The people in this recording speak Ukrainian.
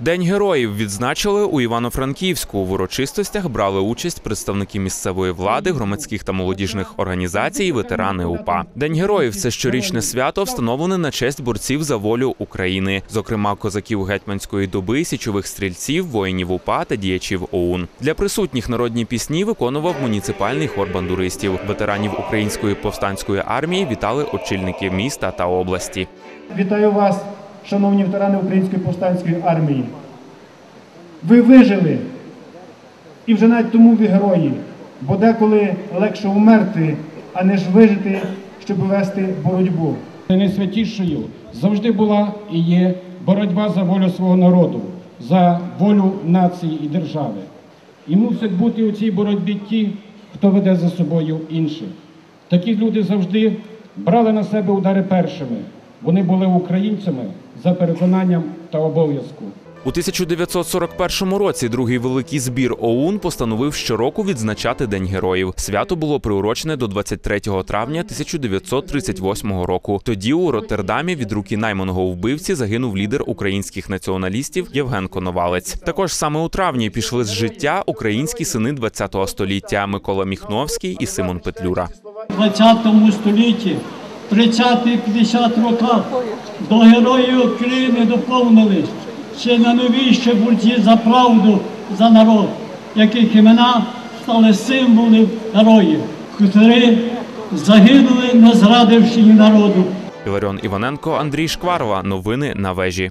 День героїв відзначили у Івано-Франківську. В урочистостях брали участь представники місцевої влади, громадських та молодіжних організацій, ветерани УПА. День героїв це щорічне свято, встановлене на честь борців за волю України, зокрема козаків гетьманської доби, січових стрільців, воїнів УПА та діячів ОУН. Для присутніх народні пісні виконував муніципальний хор бандуристів. Ветеранів української повстанської армії вітали очільники міста та області. Вітаю вас, шановні ветерани Української повстанської армії. Ви вижили. І вже навіть тому ви герої, бо деколи легше умерти, а не ж вижити, щоб вести боротьбу. Найсвятішою завжди була і є боротьба за волю свого народу, за волю нації і держави. І мусять бути у цій боротьбі ті, хто веде за собою інших. Такі люди завжди брали на себе удари першими. Вони були українцями за переконанням та обов'язку. У 1941 році другий великий збір ОУН постановив щороку відзначати День героїв. Свято було приурочене до 23 травня 1938 року. Тоді у Роттердамі від руки найманого вбивці загинув лідер українських націоналістів Євген Коновалець. Також саме у травні пішли з життя українські сини ХХ століття Микола Міхновський і Симон Петлюра. У 20 столітті, 30-50 роках до героїв України доповнились ще на новіші борці за правду за народ, яких імена стали символом героїв, котрі загинули, не зрадивши народу. Іларіон Іваненко, Андрій Шкварова. Новини на вежі.